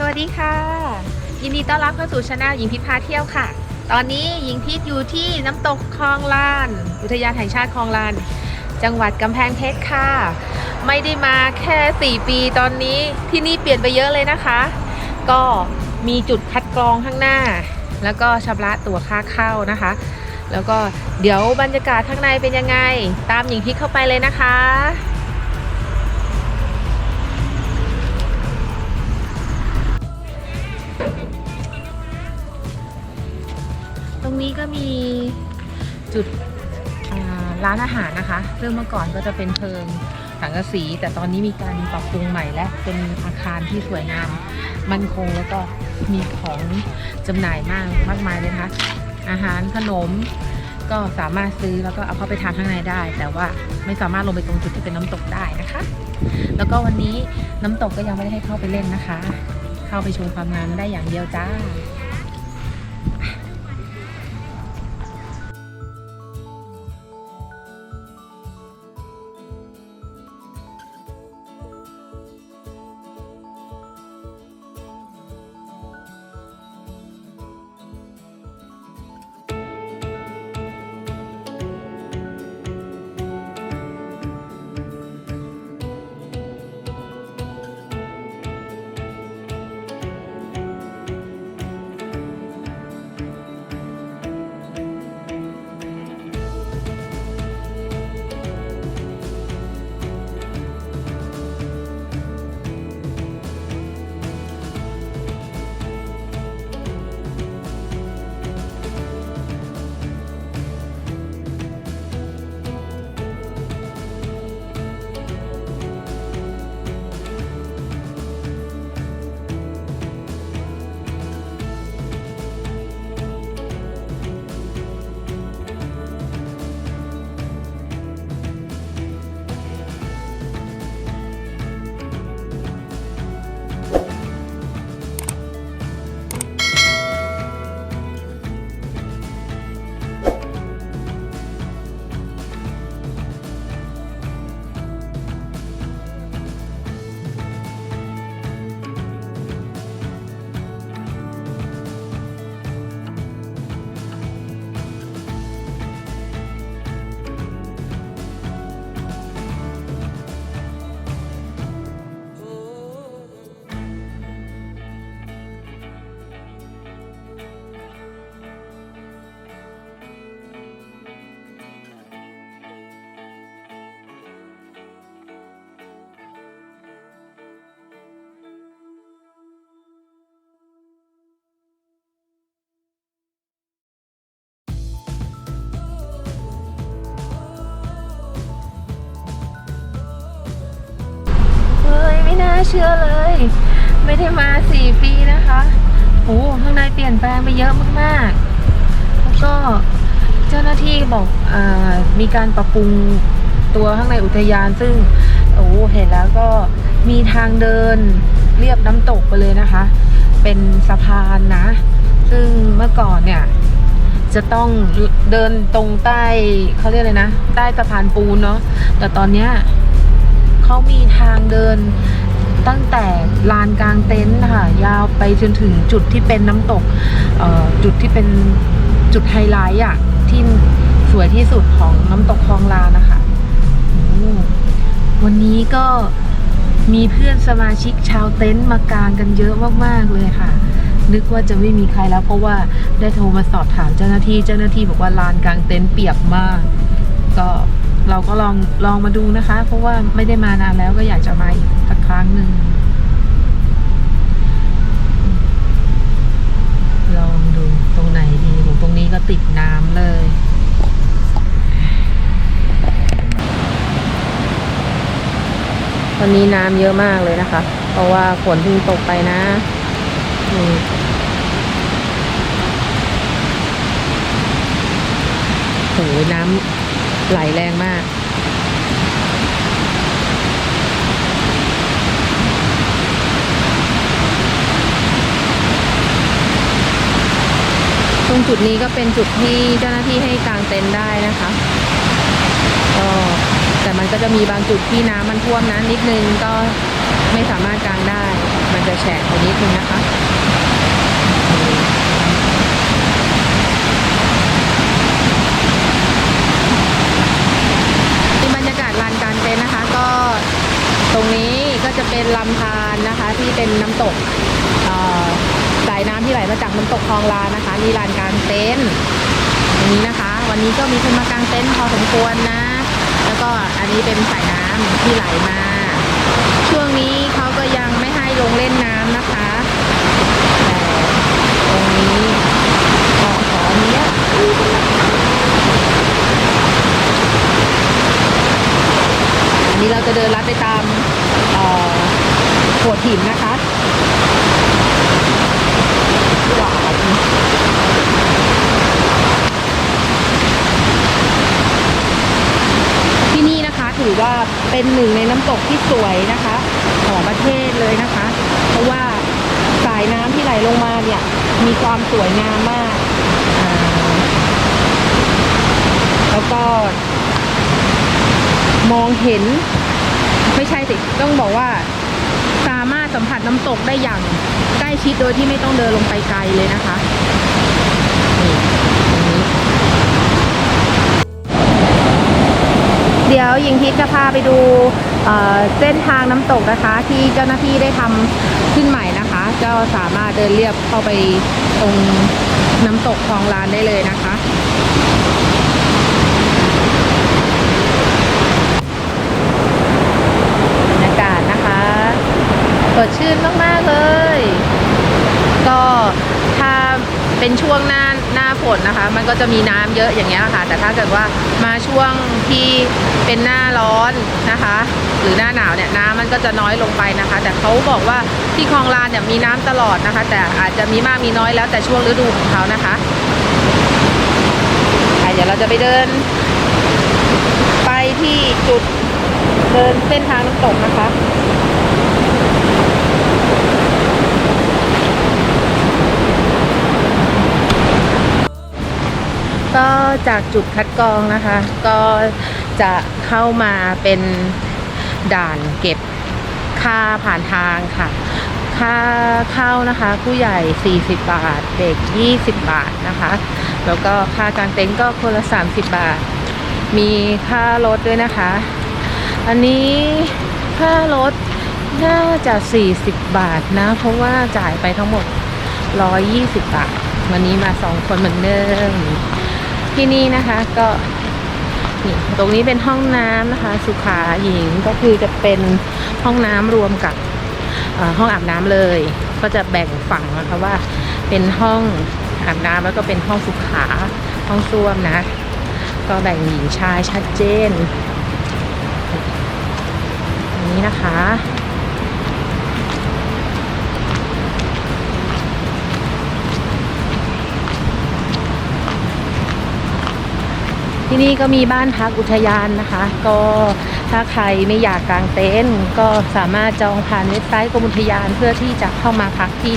สวัสดีค่ะ ยินดีต้อนรับเข้าสู่ช anel หญิงพิพาเที่ยวค่ะ ตอนนี้หญิงพิษอยู่ที่น้ำตกคลองลาน อุทยานแห่งชาติคลองลาน จังหวัดกำแพงเพชรค่ะ ไม่ได้มาแค่ 4 ปีตอนนี้ที่นี่เปลี่ยนไปเยอะเลยนะคะ ก็มีจุดคัดกรองข้างหน้า แล้วก็ชำระตั๋วค่าเข้านะคะ แล้วก็เดี๋ยวบรรยากาศข้างในเป็นยังไง ตามหญิงพิษเข้าไปเลยนะคะ นี้ก็มีจุดร้านอาหารนะคะซึ่งเมื่อก่อนก็จะเป็นเพิงสังกะสี แต่ตอนนี้มีการปรับปรุงใหม่และเป็นอาคารที่สวยงามมั่นคงแล้วก็มีของจำหน่ายมากมากมายเลยนะคะ อาหารขนมก็สามารถซื้อแล้วก็เอาเข้าไปทานข้างในได้ แต่ว่าไม่สามารถลงไปตรงจุดที่เป็นน้ำตกได้นะคะ แล้วก็วันนี้น้ำตกก็ยังไม่ได้ให้เข้าไปเล่นนะคะ เข้าไปชมความงามได้อย่างเดียวจ้า ชื่อเลย ไม่ได้มาสี่ปีนะคะโอ้ข้างในเปลี่ยนแปลงไปเยอะมากๆ แล้วก็เจ้าหน้าที่บอกอมีการปรับปรุงตัวข้างในอุทยานซึ่งโอ้เห็นแล้วก็มีทางเดินเรียบน้ำตกไปเลยนะคะ เป็นสะพานนะ ซึ่งเมื่อก่อนเนี่ยจะต้องเดินตรงใต้เขาเรียกเลยนะ ใต้สะพานปูนเนาะแต่ตอนเนี้ยเขามีทางเดิน ตั้งแต่ลานกลางเต็นท์ค่ะยาวไปจนถึงจุดที่เป็นน้ำตกจุดที่เป็นจุดไฮไลท์อะที่สวยที่สุดของน้ำตกคลองลานนะคะวันนี้ก็มีเพื่อนสมาชิกชาวเต็นท์มากางกันเยอะมากๆเลยค่ะ นึกว่าจะไม่มีใครแล้วเพราะว่าได้โทรมาสอบถามเจ้าหน้าที่เจ้าหน้าที่บอกว่าลานกลางเต็นท์เปียกมาก ก็เราก็ลองลองมาดูนะคะ เพราะว่าไม่ได้มานานแล้วก็อยากจะมาอีกสักครั้งหนึ่งลองดูตรงไหนดีโหตรงนี้ก็ติดน้ำเลยตอนนี้น้ำเยอะมากเลยนะคะ เพราะว่าฝนเพิ่งตกไปนะนี่โหน้ำ ไหลแรงมาก ตรงจุดนี้ก็เป็นจุดที่เจ้าหน้าที่ให้กางเต็นท์ได้นะคะก็แต่มันก็จะมีบางจุดที่น้ำมันท่วมนะนิดนึงก็ไม่สามารถกางได้ มันจะแฉะไปนิดนึงนะคะ ที่บรรยากาศลานกลางเต็นท์นะคะ ก็ ตรงนี้ก็จะเป็นลำธารนะคะ ที่เป็นน้ำตกเอ่อสายน้ำที่ไหลมาจากน้ำตกคลองลานนะคะนี่ลานกลางเต็นท์ตรงนี้นะคะ วันนี้ก็มีคนมากางเต็นท์พอสมควรนะ แล้วก็อันนี้เป็นสายน้ำที่ไหลมา ช่วงนี้เขาก็ยังไม่ให้ลงเล่นน้ำนะคะแต่ตรงนี้ขอขออนุญาต อั นนี้เราจะเดินลัดไปตามโขดหินนะคะหวานที่นี่นะคะถือว่าเป็นหนึ่งในน้ำตกที่สวยนะคะ ของประเทศเลยนะคะ เพราะว่าสายน้ำที่ไหลลงมาเนี่ย มีความสวยงามมาก แล้วก็ มองเห็น ไม่ใช่สิต้องบอกว่า สามารถสัมผัสน้ำตกได้อย่างใกล้ชิดโดยที่ไม่ต้องเดินลงไปไกลเลยนะคะเดี๋ยวหญิงพิษจะพาไปดูเเส้นทางน้ำตกนะคะ ที่เจ้าหน้าที่ได้ทำขึ้นใหม่นะคะ ก็สามารถเดินเรียบเข้าไปตรงน้ำตกคลองลานได้เลยนะคะ บรรยากาศนะคะ สดชื่นมาก ๆ เลย ก็ถ้าเป็นช่วงหน้าหน้าฝนนะคะ มันก็จะมีน้ำเยอะอย่างเงี้ยค่ะ แต่ถ้าเกิดว่ามาช่วงที่เป็นหน้าร้อนนะคะ หรือหน้าหนาวเนี่ยน้ำมันก็จะน้อยลงไปนะคะ แต่เขาบอกว่าที่คลองลานเนี่ยมีน้ำตลอดนะคะ แต่อาจจะมีมากมีน้อยแล้วแต่ช่วงฤดูของเขานะคะอะเดี๋ยวเราจะไปเดิน ไปที่จุดเดินเส้นทางน้ำตกนะคะ ก็จากจุดคัดกรองนะคะ ก็จะเข้ามาเป็นด่านเก็บค่าผ่านทางค่ะ ค่าเข้านะคะ ผู้ใหญ่ 40 บาท เด็ก 20 บาทนะคะ แล้วก็ค่ากางเต็นท์ก็คนละ 30 บาท มีค่ารถด้วยนะคะ อันนี้ค่ารถน่าจะ 40 บาทนะ เพราะว่าจ่ายไปทั้งหมด 120 บาท วันนี้มาสองคนเหมือนเดิม ที่นี่นะคะก็นี่ตรงนี้เป็นห้องน้ำนะคะ สุขาหญิงก็คือจะเป็นห้องน้ำรวมกับห้องอาบน้ำเลย ก็จะแบ่งฝั่งนะคะว่าเป็นห้องอาบน้ำแล้วก็เป็นห้องสุขาห้องส้วมนะ ก็แบ่งหญิงชายชัดเจนนนี้นะคะ ที่นี่ก็มีบ้านพักอุทยานนะคะ ก็ถ้าใครไม่อยากกางเต็นท์ก็สามารถจองผ่านเว็บไซต์กรมอุทยานเพื่อที่จะเข้ามาพักที่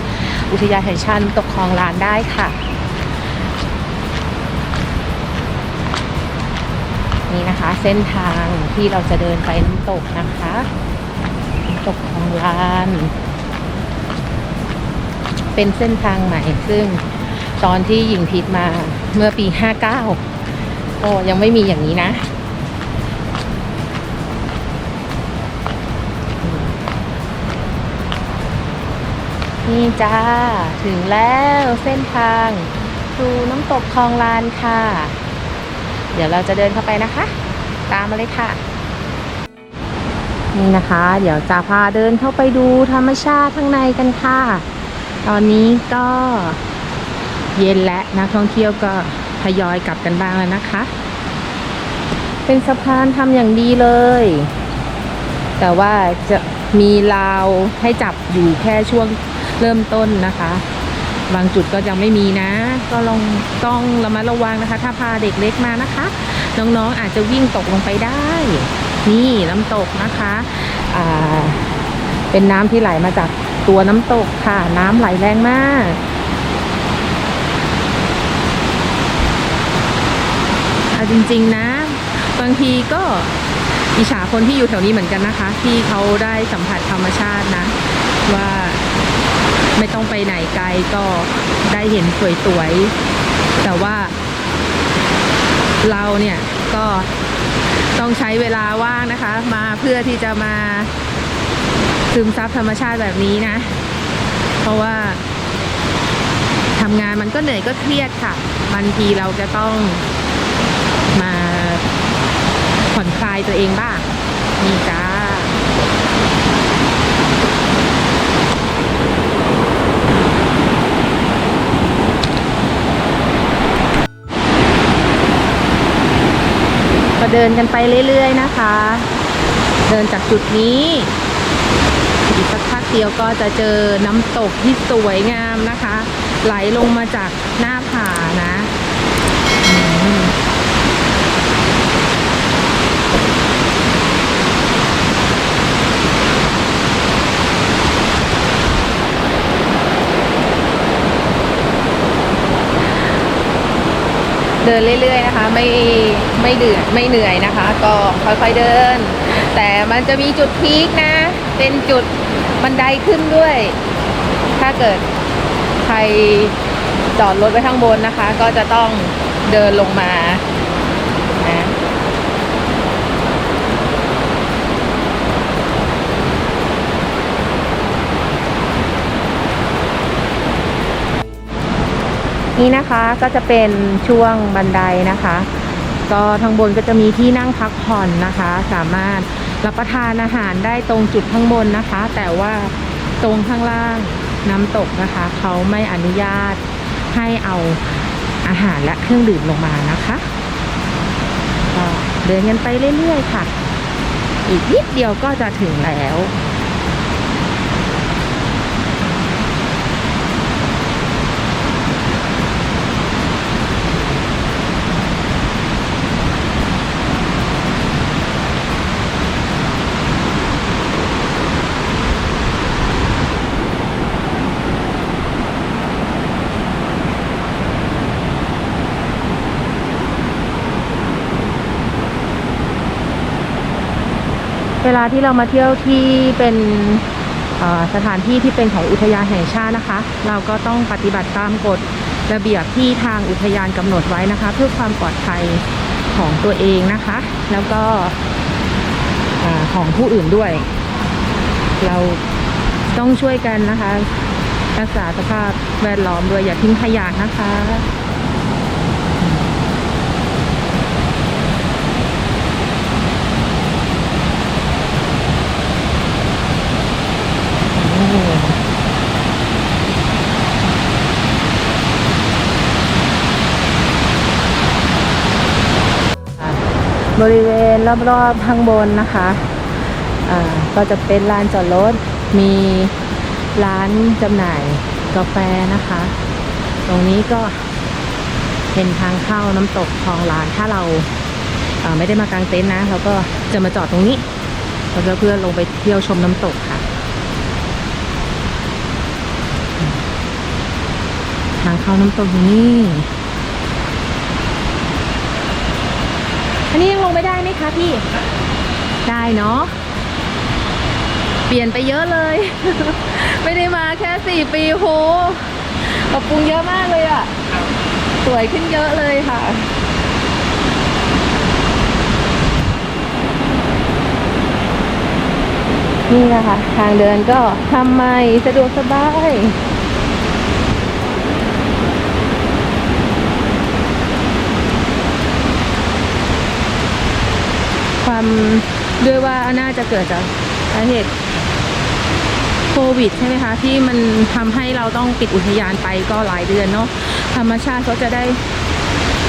อุทยานแห่งชาติตกคลองลานได้ค่ะ นี่นะคะเส้นทางที่เราจะเดินไปน้ำตกนะคะน้ำตกคลองลาน เป็นเส้นทางใหม่ซึ่งตอนที่หญิงพิษมาเมื่อปี 59 ก็ยังไม่มีอย่างนี้นะ นี่จ้า ถึงแล้วเส้นทางสู่น้ำตกคลองลานค่ะ เดี๋ยวเราจะเดินเข้าไปนะคะ ตามมาเลยค่ะ นี่นะคะ เดี๋ยวจะพาเดินเข้าไปดูธรรมชาติข้างในกันค่ะ ตอนนี้ก็เย็นและนักท่องเที่ยวก็ ทยอยกลับกันบ้างแล้วนะคะ เป็นสะพานทำอย่างดีเลย แต่ว่าจะมีราวให้จับอยู่แค่ช่วงเริ่มต้นนะคะ บางจุดก็ยังไม่มีนะ ก็ลองต้องระมัดระวังนะคะ ถ้าพาเด็กเล็กมานะคะ น้องๆอาจจะวิ่งตกลงไปได้ นี่น้ำตกนะคะอ่าเป็นน้ำที่ไหลมาจากตัวน้ำตกค่ะ น้ำไหลแรงมาก เอาจริง ๆนะ บางทีก็อิจฉาคนที่อยู่แถวนี้เหมือนกันนะคะ ที่เขาได้สัมผัสธรรมชาตินะ ว่าไม่ต้องไปไหนไกลก็ได้เห็นสวยๆแต่ว่า เราเนี่ยก็ต้องใช้เวลาว่างนะคะ มาเพื่อที่จะมาซึมซับธรรมชาติแบบนี้นะ เพราะว่าทำงานมันก็เหนื่อยก็เครียดค่ะบางทีเราจะต้อง มาผ่อนคลายตัวเองบ้าง นี่จ้าก็เดินกันไปเรื่อยๆนะคะ เดินจากจุดนี้อีกสักพักเดียวก็จะเจอน้ำตกที่สวยงามนะคะ ไหลลงมาจากหน้าผานะ เดินเรื่อยๆนะคะ ไม่ไม่เดือดไม่เหนื่อยนะคะ ก็ค่อยๆเดิน แต่มันจะมีจุดพีคนะ เป็นจุดบันไดขึ้นด้วย ถ้าเกิดใครจอดรถไว้ข้างบนนะคะ ก็จะต้องเดินลงมา นี่นะคะก็จะเป็นช่วงบันไดนะคะ ก็ทางบนก็จะมีที่นั่งพักผ่อนนะคะ สามารถรับประทานอาหารได้ตรงจุดข้างบนนะคะ แต่ว่าตรงข้างล่างน้ำตกนะคะ เขาไม่อนุญาตให้เอาอาหารและเครื่องดื่มลงมานะคะก็เดินกันไปเรื่อยๆค่ะ อีกนิดเดียวก็จะถึงแล้ว วลาที่เรามาเที่ยวที่เป็นสถานที่ที่เป็นของอุทยานแห่งชาตินะคะ เราก็ต้องปฏิบัติตามกฎระเบียบที่ทางอุทยานกำหนดไว้นะคะ เพื่อความปลอดภัยของตัวเองนะคะ แล้วก็ของผู้อื่นด้วย เราต้องช่วยกันนะคะ รักษาสภาพแวดล้อมด้วยอย่าทิ้งขยะนะคะ บริเวณรอบๆข้างบนนะคะอ่าก็จะเป็นลานจอดรถ มีร้านจำหน่ายกาแฟนะคะ ตรงนี้ก็เป็นทางเข้าน้ำตกคลองลาน ถ้าเราไม่ได้มากางเต็นท์นะ เราก็จะมาจอดตรงนี้แล้วก็เพื่อลงไปเที่ยวชมน้ำตกค่ะางเข้าน้ำตกอยู่นี่ อันนี้ยังลงไม่ได้ไหมคะพี่ ได้เนาะ เปลี่ยนไปเยอะเลย ไม่ได้มาแค่สี่ปีโหปรับปรุงเยอะมากเลยอะ่ะสวยขึ้นเยอะเลยค่ะนี่นะคะทางเดินก็ทำใหม่สะดวกสบาย ความด้วยว่าน่าจะเกิดจากสาเหตุโควิดใช่ไหมคะที่มันทำให้เราต้องปิดอุทยานไปก็หลายเดือนเนาะธรรมชาติเขาจะได้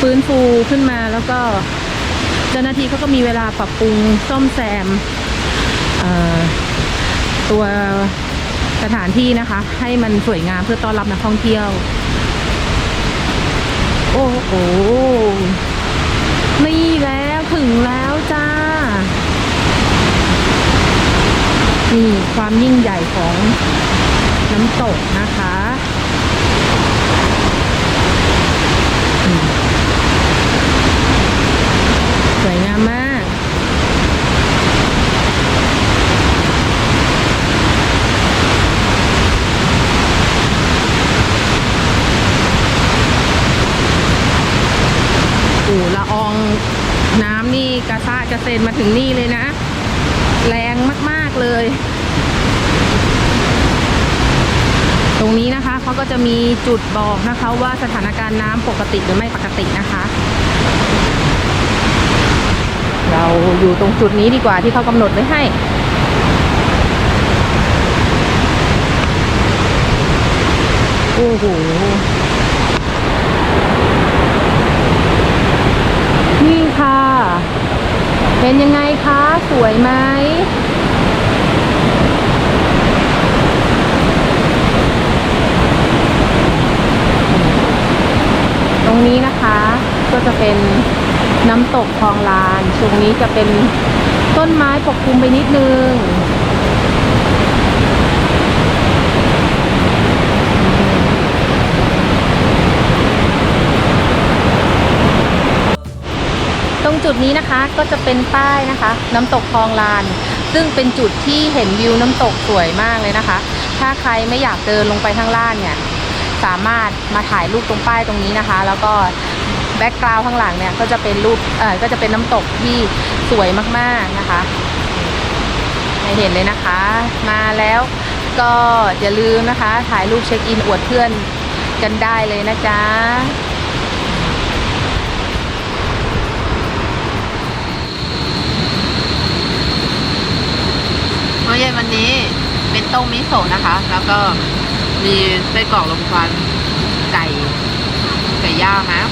ฟื้นฟูขึ้นมาแล้วก็เจ้าหน้าที่เขาก็มีเวลาปรับปรุงซ่อมแซมตัวสถานที่นะคะ ให้มันสวยงามเพื่อต้อนรับนักท่องเที่ยว โอ้โหนี่แล้วถึงแล้ว นี่ความยิ่งใหญ่ของน้ำตกนะคะสวยงามมาก อูละอองน้ำนี่กระซากระเซ็นมาถึงนี่ จะมีจุดบอกนะคะว่าสถานการณ์น้ำปกติหรือไม่ปกตินะคะ เราอยู่ตรงจุดนี้ดีกว่าที่เขากำหนดไว้ให้โอ้โหนี่ค่ะ เป็นยังไงคะ สวยไหม งนี้นะคะก็จะเป็นน้ำตกคลองลานช่วงนี้จะเป็นต้นไม้ปกคลุมไปนิดนึงตรงจุดนี้นะคะก็จะเป็นป้ายนะคะ น้ำตกคลองลาน ซึ่งเป็นจุดที่เห็นวิวน้ำตกสวยมากเลยนะคะ ถ้าใครไม่อยากเดินลงไปข้างล่างเนี่ย สามารถมาถ่ายรูปตรงป้ายตรงนี้นะคะ แล้วก็แบ็กกราวด์ข้างหลังเนี่ยก็จะเป็นรูปเออก็จะเป็นน้ำตกที่สวยมากๆนะคะให้เห็นเลยนะคะ มาแล้วก็อย่าลืมนะคะ ถ่ายรูปเช็คอินอวดเพื่อนกันได้เลยนะจ๊ะมื้อเย็นวันนี้เป็นต้มมิโซะนะคะ แล้วก็ มีไส้กรอกลมควันไก่ไก่ย่างนะ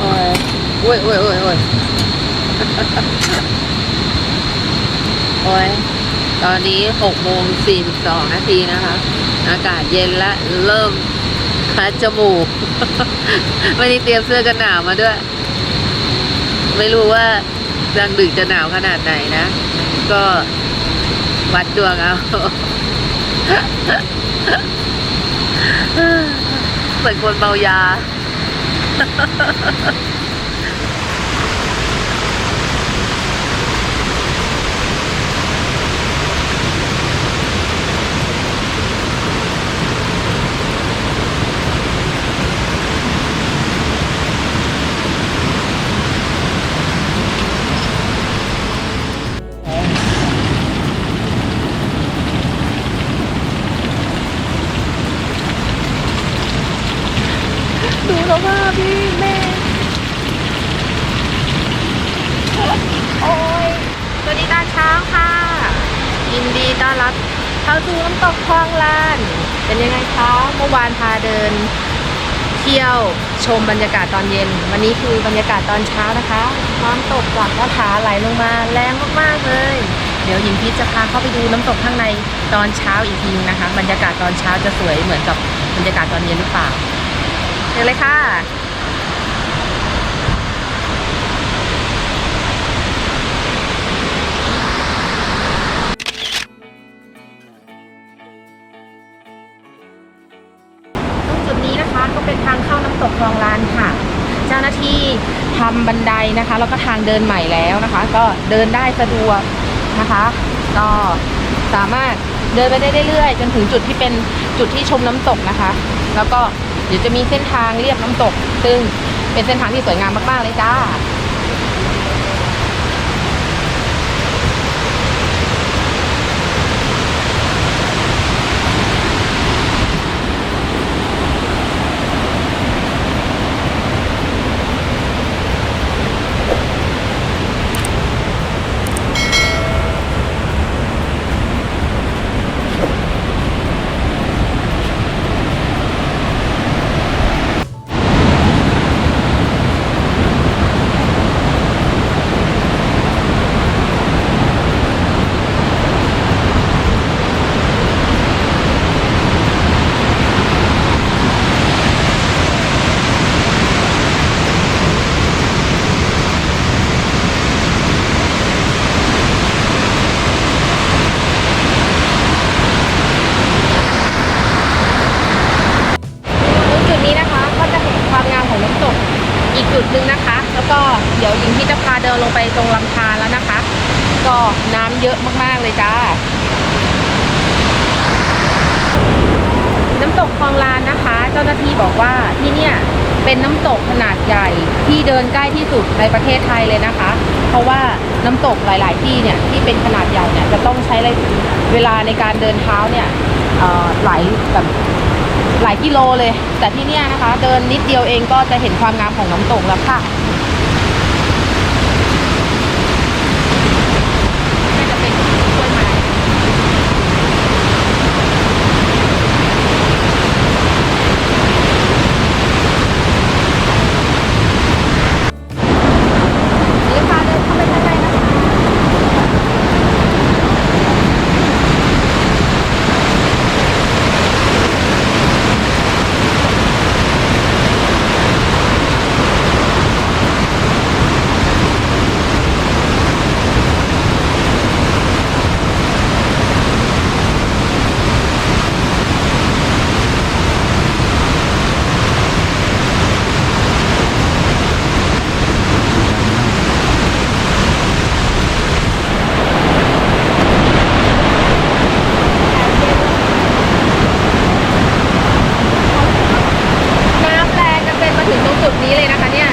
โอ้ยโอ้ยโอ้ยโอ้ยโอ้ยโอ้ย ตอนนี้หกโมงสี่สิบสองนาทีนะคะ อากาศเย็นและเริ่ม คัดจมูก ไม่ได้เตรียมเสื้อกันหนาวมาด้วย ไม่รู้ว่าดังดึกจะหนาวขนาดไหนนะ ก็วัดดวงเอาเหมือนคนเมายา ดูแล้วว่าพี่แม่ โอ้ยสวัสดีตอนเช้าค่ะ ยินดีต้อนรับเข้าสู่น้ำตกคลองลาน เป็นยังไงคะ เมื่อวานพาเดิน เที่ยว ชมบรรยากาศตอนเย็น วันนี้คือบรรยากาศตอนเช้านะคะน้ำตกจากหน้าผาไหลลงมาแรงมากๆเลย เดี๋ยวหญิงพิษจะพาเข้าไปดูน้ำตกข้างในตอนเช้าอีกทีนึงนะคะ บรรยากาศตอนเช้าจะสวยเหมือนกับบรรยากาศตอนเย็นหรือเปล่าเดี๋ยวเลยค่ะ บันไดนะคะ แล้วก็ทางเดินใหม่แล้วนะคะ ก็เดินได้สะดวกนะคะ ก็สามารถเดินไปได้เรื่อยๆจนถึงจุดที่เป็นจุดที่ชมน้ำตกนะคะ แล้วก็เดี๋ยวจะมีเส้นทางเรียบน้ำตก ซึ่งเป็นเส้นทางที่สวยงามมากๆเลยจ้า ตรงจุดนี้นะคะก็จะเห็นความงามของน้ำตกอีกจุดหนึ่งนะคะ แล้วก็เดี๋ยวหญิงที่จะพาเดินลงไปตรงลำธารแล้วนะคะ ก็น้ำเยอะมากๆเลยจ้า ที่บอกว่าที่เนี่ยเป็นน้ำตกขนาดใหญ่ ที่เดินใกล้ที่สุดในประเทศไทยเลยนะคะ เพราะว่าน้ำตกหลาย ๆ ที่เนี่ยที่เป็นขนาดใหญ่เนี่ยจะต้องใช้เวลาในการเดินเท้าเนี่ยหลายแบบหลายกิโลเลย แต่ที่เนี่ยนะคะ เดินนิดเดียวเองก็จะเห็นความงามของน้ำตกแล้วค่ะน่าจะเป็นกล้วยไม้ เดี๋ยวพาเดินเข้าไปข้างในนะคะน้ำแรงจะเป็นมาถึงตรงจุดนี้เลยนะคะเนี่ย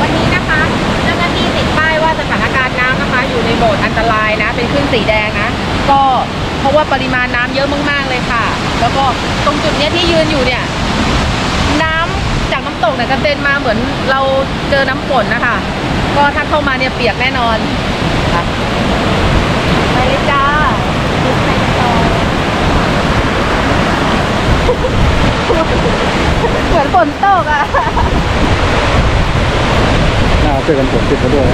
วันนี้นะคะเจ้าหน้าที่ติดป้ายว่าสถานการณ์น้ำนะคะ อยู่ในโหมดอันตรายนะ เป็นขึ้นสีแดงนะ ก็เพราะว่าปริมาณน้ำเยอะมากๆเลยค่ะ แล้วก็ตรงจุดเนี้ยที่ยืนอยู่เนี่ย น้ำจากน้ำตกเนี่ยกระเด็นมาเหมือนเราเจอน้ำฝนนะคะ ก็ถ้าเข้ามาเนี่ยเปียกแน่นอนค่ะไปเลยจ้าไปกันต่อเหมือ นตกอะ น่าเจอกันฝนติดมาด้วย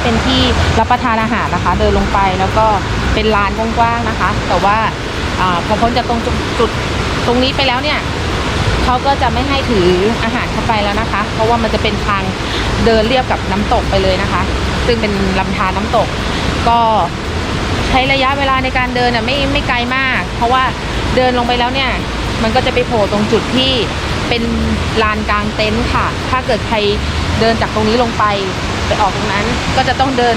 เขาก็จัดไว้ให้เป็นที่รับประทานอาหารนะคะ เดินลงไปแล้วก็เป็นลานกว้างๆนะคะ แต่ว่าอพอพ้นจากตรงจุดตรงนี้ไปแล้วเนี่ยเขาก็จะไม่ให้ถืออาหารเข้าไปแล้วนะคะ เพราะว่ามันจะเป็นทางเดินเรียบกับน้ำตกไปเลยนะคะ ซึ่งเป็นลำธารน้ำตก ก็ใช้ระยะเวลาในการเดินน่ะไม่ไม่ไกลมาก เพราะว่าเดินลงไปแล้วเนี่ย มันก็จะไปโผล่ตรงจุดที่เป็นลานกลางเต็นท์ค่ะ ถ้าเกิดใครเดินจากตรงนี้ลงไป ไปออกตรงนั้น ก็จะต้องเดิน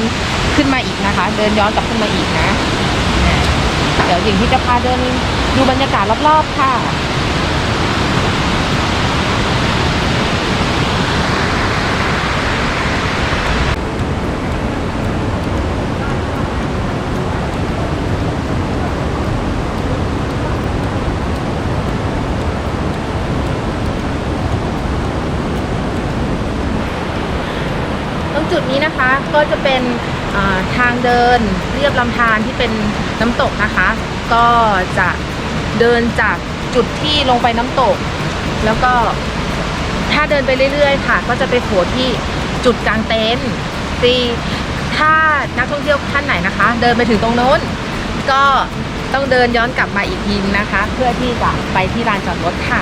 ขึ้นมาอีกนะคะ เดินย้อนกลับขึ้นมาอีกนะ เดี๋ยวหญิงที่จะพาเดินดูบรรยากาศรอบๆค่ะ ตรงจุดนี้นะคะ ก็จะเป็นทางเดินเรียบลำธารที่เป็นน้ำตกนะคะ ก็จะเดินจากจุดที่ลงไปน้ำตก แล้วก็ถ้าเดินไปเรื่อยๆ ค่ะ ก็จะไปโผล่ที่จุดกลางเต็นท์ซีถ้านักท่องเที่ยวท่านไหนนะคะ เดินไปถึงตรงโน้น ก็ต้องเดินย้อนกลับมาอีกทีนะคะ เพื่อที่จะไปที่ลานจอดรถค่ะ